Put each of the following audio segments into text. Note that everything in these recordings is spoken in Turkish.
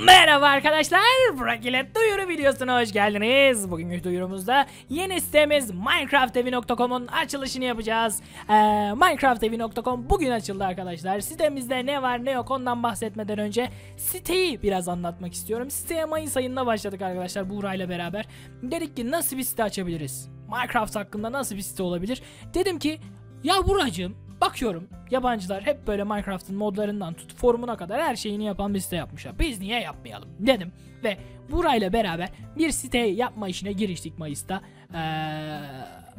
Merhaba arkadaşlar, Burak ile duyuru videosuna hoş geldiniz. Bugünkü duyurumuzda yeni sitemiz minecraftevi.com'un açılışını yapacağız. Ee, minecraftevi.com bugün açıldı arkadaşlar. Sitemizde ne var ne yok ondan bahsetmeden önce siteyi biraz anlatmak istiyorum. Siteye Mayıs ayında başladık arkadaşlar Buğra ile beraber. Dedik ki nasıl bir site açabiliriz? Minecraft hakkında nasıl bir site olabilir? Dedim ki ya Buracığım Bakıyorum yabancılar hep böyle Minecraft'ın modlarından tut forumuna kadar her şeyini yapan bir site yapmışlar. Biz niye yapmayalım dedim ve burayla beraber bir site yapma işine giriştik Mayıs'ta. Ee,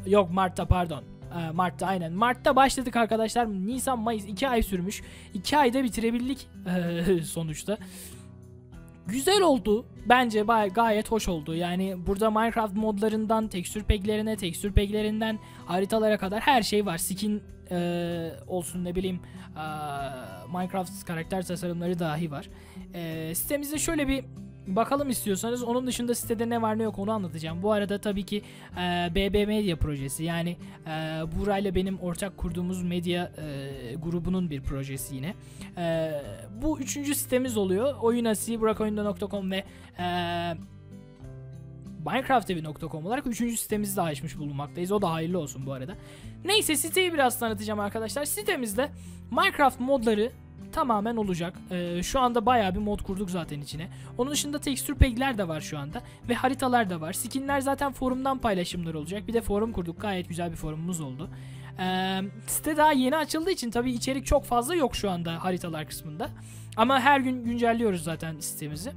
yok Mart'ta pardon. Ee, Mart'ta aynen. Mart'ta başladık arkadaşlar. Nisan Mayıs 2 ay sürmüş. 2 ayda bitirebildik ee, sonuçta. Güzel oldu. Bence gayet hoş oldu. Yani burada Minecraft modlarından, tekstür peklerine, tekstür peklerinden haritalara kadar her şey var. Skin e, olsun ne bileyim e, Minecraft karakter tasarımları dahi var. E, sitemizde şöyle bir bakalım istiyorsanız onun dışında sitede ne var ne yok onu anlatacağım. Bu arada tabii ki e, BB Media projesi yani e, Buğra ile benim ortak kurduğumuz medya e, grubunun bir projesi yine. E, bu üçüncü sitemiz oluyor. Oyunasi, burakaoyunda.com ve e, minecraftevi.com olarak üçüncü sitemizi de açmış bulunmaktayız. O da hayırlı olsun bu arada. Neyse siteyi biraz tanıtacağım arkadaşlar. Sitemizde Minecraft modları tamamen olacak. Ee, şu anda baya bir mod kurduk zaten içine. Onun dışında tekstür pegler de var şu anda. Ve haritalar da var. Skinler zaten forumdan paylaşımlar olacak. Bir de forum kurduk. Gayet güzel bir forumumuz oldu. Ee, site daha yeni açıldığı için tabii içerik çok fazla yok şu anda haritalar kısmında. Ama her gün güncelliyoruz zaten sitemizi.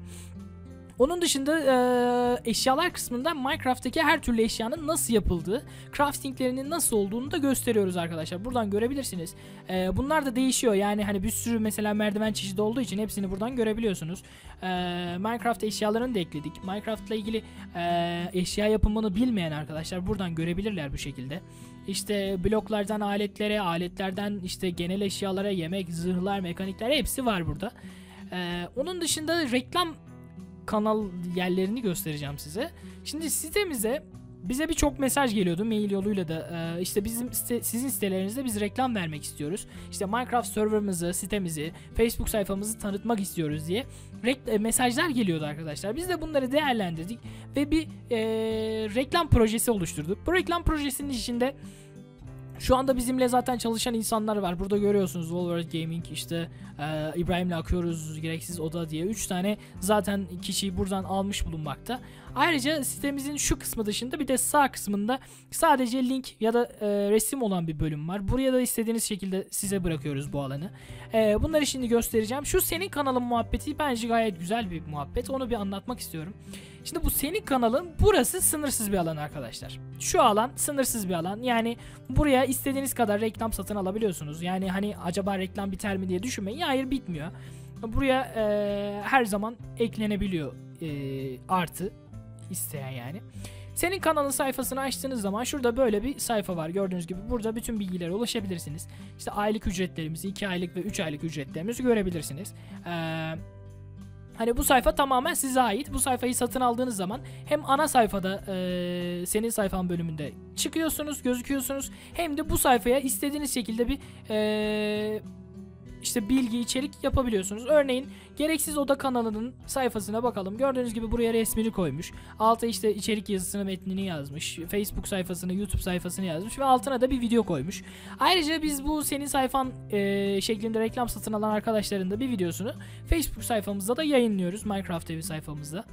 Onun dışında e, eşyalar kısmında Minecraft'taki her türlü eşyanın nasıl yapıldığı, craftinglerinin nasıl olduğunu da gösteriyoruz arkadaşlar. Buradan görebilirsiniz. E, bunlar da değişiyor. Yani hani bir sürü mesela merdiven çeşidi olduğu için hepsini buradan görebiliyorsunuz. E, Minecraft eşyalarını da ekledik. Minecraft ile ilgili e, eşya yapımını bilmeyen arkadaşlar buradan görebilirler bu şekilde. İşte bloklardan aletlere, aletlerden işte genel eşyalara, yemek, zırhlar, mekanikler hepsi var burada. Ee, onun dışında reklam kanal yerlerini göstereceğim size. Şimdi sitemize bize birçok mesaj geliyordu mail yoluyla da e, işte bizim site, sizin sitelerinizde biz reklam vermek istiyoruz. İşte Minecraft serverımızı, sitemizi, Facebook sayfamızı tanıtmak istiyoruz diye Re- mesajlar geliyordu arkadaşlar. Biz de bunları değerlendirdik ve bir e, reklam projesi oluşturduk. Bu reklam projesinin içinde şu anda bizimle zaten çalışan insanlar var. Burada görüyorsunuz Wolverine Gaming işte e, İbrahim'le akıyoruz gereksiz oda diye 3 tane zaten kişiyi buradan almış bulunmakta. Ayrıca sitemizin şu kısmı dışında bir de sağ kısmında sadece link ya da e, resim olan bir bölüm var. Buraya da istediğiniz şekilde size bırakıyoruz bu alanı. E, bunları şimdi göstereceğim. Şu senin kanalın muhabbeti bence gayet güzel bir muhabbet. Onu bir anlatmak istiyorum. Şimdi bu senin kanalın burası sınırsız bir alan arkadaşlar. Şu alan sınırsız bir alan. Yani buraya istediğiniz kadar reklam satın alabiliyorsunuz. Yani hani acaba reklam biter mi diye düşünmeyin. Hayır bitmiyor. Buraya e, her zaman eklenebiliyor e, artı isteyen yani. Senin kanalın sayfasını açtığınız zaman şurada böyle bir sayfa var. Gördüğünüz gibi burada bütün bilgilere ulaşabilirsiniz. İşte aylık ücretlerimizi, 2 aylık ve 3 aylık ücretlerimizi görebilirsiniz. Eee Hani bu sayfa tamamen size ait. Bu sayfayı satın aldığınız zaman hem ana sayfada e, senin sayfan bölümünde çıkıyorsunuz, gözüküyorsunuz. Hem de bu sayfaya istediğiniz şekilde bir e, işte bilgi, içerik yapabiliyorsunuz. Örneğin gereksiz oda kanalının sayfasına bakalım. Gördüğünüz gibi buraya resmini koymuş. Alta işte içerik yazısını, metnini yazmış. Facebook sayfasını, YouTube sayfasını yazmış ve altına da bir video koymuş. Ayrıca biz bu senin sayfan e, şeklinde reklam satın alan arkadaşların da bir videosunu Facebook sayfamızda da yayınlıyoruz. Minecraft evi sayfamızda.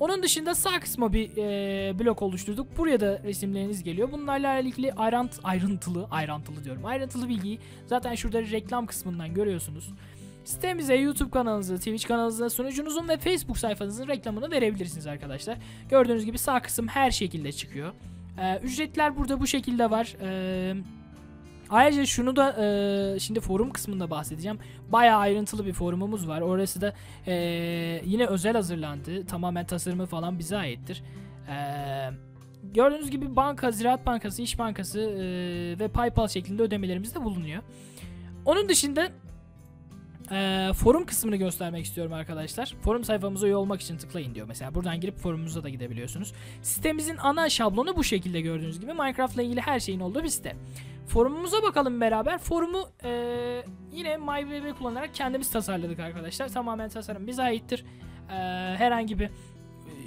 Onun dışında sağ kısma bir e, blok oluşturduk. Buraya da resimleriniz geliyor. Bunlarla ilgili ayrınt, ayrıntılı, ayrıntılı diyorum. Ayrıntılı bilgiyi zaten şurada reklam kısmından görüyorsunuz. Sitemize YouTube kanalınızı, Twitch kanalınızı, sunucunuzun ve Facebook sayfanızın reklamını verebilirsiniz arkadaşlar. Gördüğünüz gibi sağ kısım her şekilde çıkıyor. Ee, ücretler burada bu şekilde var. Ee, Ayrıca şunu da e, şimdi forum kısmında bahsedeceğim. Bayağı ayrıntılı bir forumumuz var. Orası da e, yine özel hazırlandı. Tamamen tasarımı falan bize aittir. E, gördüğünüz gibi banka, Ziraat Bankası, İş Bankası e, ve PayPal şeklinde ödemelerimiz de bulunuyor. Onun dışında e, forum kısmını göstermek istiyorum arkadaşlar. Forum sayfamıza üye olmak için tıklayın diyor. Mesela buradan girip forumumuza da gidebiliyorsunuz. Sitemizin ana şablonu bu şekilde gördüğünüz gibi. Minecraft ile ilgili her şeyin olduğu bir site. Forumumuza bakalım beraber. Forumu e, yine MyWB kullanarak kendimiz tasarladık arkadaşlar. Tamamen tasarım bize aittir. Ee, herhangi bir e,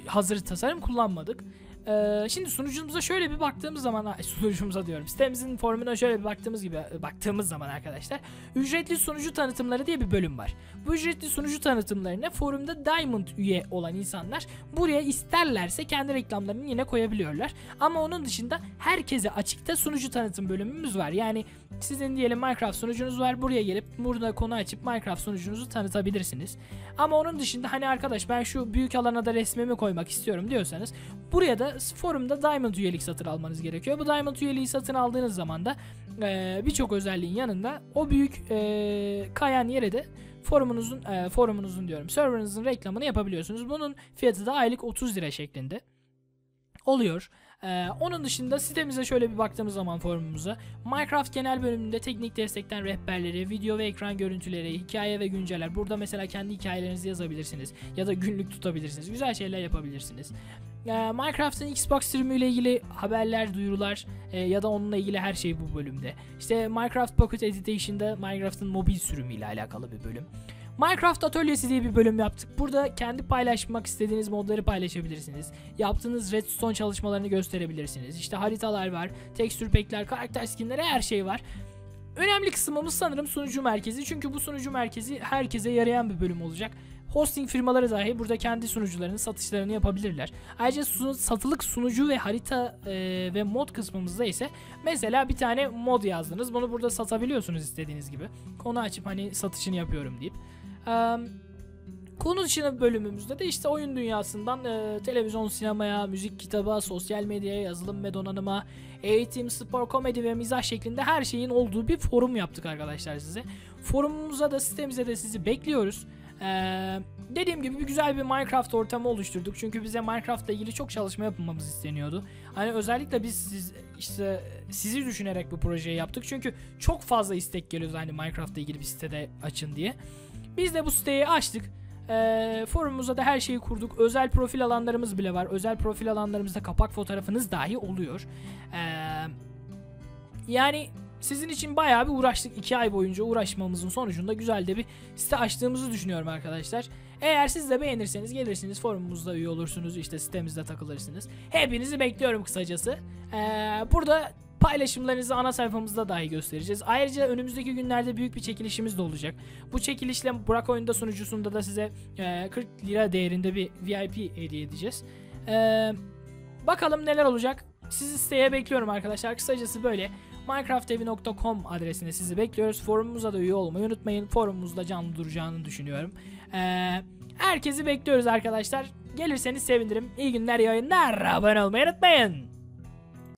hazır tasarım kullanmadık. Ee, şimdi sunucumuza şöyle bir baktığımız zaman sunucumuza diyorum sitemizin formuna şöyle bir baktığımız gibi baktığımız zaman arkadaşlar ücretli sunucu tanıtımları diye bir bölüm var. Bu ücretli sunucu tanıtımlarına forumda Diamond üye olan insanlar buraya isterlerse kendi reklamlarını yine koyabiliyorlar. Ama onun dışında herkese açıkta sunucu tanıtım bölümümüz var. Yani sizin diyelim Minecraft sunucunuz var. Buraya gelip burada konu açıp Minecraft sunucunuzu tanıtabilirsiniz. Ama onun dışında hani arkadaş ben şu büyük alana da resmimi koymak istiyorum diyorsanız buraya da forumda Diamond üyelik satın almanız gerekiyor. Bu Diamond üyeliği satın aldığınız zaman da e, birçok özelliğin yanında o büyük e, kayan yere de forumunuzun e, forumunuzun diyorum serverınızın reklamını yapabiliyorsunuz. Bunun fiyatı da aylık 30 lira şeklinde oluyor. Ee, onun dışında sitemize şöyle bir baktığımız zaman forumumuza Minecraft genel bölümünde teknik destekten rehberleri, video ve ekran görüntüleri, hikaye ve günceller. Burada mesela kendi hikayelerinizi yazabilirsiniz ya da günlük tutabilirsiniz. Güzel şeyler yapabilirsiniz. Ee, Minecraft'ın Xbox sürümüyle ilgili haberler, duyurular e, ya da onunla ilgili her şey bu bölümde. İşte Minecraft Pocket Editation'da Minecraft'ın mobil sürümüyle alakalı bir bölüm. Minecraft Atölyesi diye bir bölüm yaptık. Burada kendi paylaşmak istediğiniz modları paylaşabilirsiniz. Yaptığınız redstone çalışmalarını gösterebilirsiniz. İşte haritalar var, tekstür pack'ler, karakter skinleri her şey var. Önemli kısmımız sanırım sunucu merkezi. Çünkü bu sunucu merkezi herkese yarayan bir bölüm olacak. Hosting firmaları dahi burada kendi sunucularının satışlarını yapabilirler. Ayrıca sunu, satılık sunucu ve harita e, ve mod kısmımızda ise mesela bir tane mod yazdınız. Bunu burada satabiliyorsunuz istediğiniz gibi. Konu açıp hani satışını yapıyorum deyip. Ee, konu dışında bölümümüzde de işte oyun dünyasından e, televizyon, sinemaya, müzik, kitaba, sosyal medyaya, yazılım ve donanıma, eğitim, spor, komedi ve mizah şeklinde her şeyin olduğu bir forum yaptık arkadaşlar size. Forumumuza da sitemize de sizi bekliyoruz. Ee, dediğim gibi bir güzel bir Minecraft ortamı oluşturduk. Çünkü bize Minecraft ile ilgili çok çalışma yapmamız isteniyordu. Hani özellikle biz siz, işte sizi düşünerek bu projeyi yaptık. Çünkü çok fazla istek geliyordu hani Minecraft ile ilgili bir sitede açın diye. Biz de bu siteyi açtık. E, forumumuza da her şeyi kurduk. Özel profil alanlarımız bile var. Özel profil alanlarımızda kapak fotoğrafınız dahi oluyor. E, yani sizin için bayağı bir uğraştık. 2 ay boyunca uğraşmamızın sonucunda güzel de bir site açtığımızı düşünüyorum arkadaşlar. Eğer siz de beğenirseniz gelirsiniz forumumuzda üye olursunuz. işte sitemizde takılırsınız. Hepinizi bekliyorum kısacası. Ee, burada Paylaşımlarınızı ana sayfamızda dahi göstereceğiz. Ayrıca önümüzdeki günlerde büyük bir çekilişimiz de olacak. Bu çekilişle Burak Oyunda sunucusunda da size e, 40 lira değerinde bir VIP hediye edeceğiz. E, bakalım neler olacak. Sizi siteye bekliyorum arkadaşlar. Kısacası böyle minecraftevi.com adresine sizi bekliyoruz. Forumumuza da üye olmayı unutmayın. Forumumuzda canlı duracağını düşünüyorum. Ee, herkesi bekliyoruz arkadaşlar. Gelirseniz sevinirim. İyi günler yayınlar. Abone olmayı unutmayın.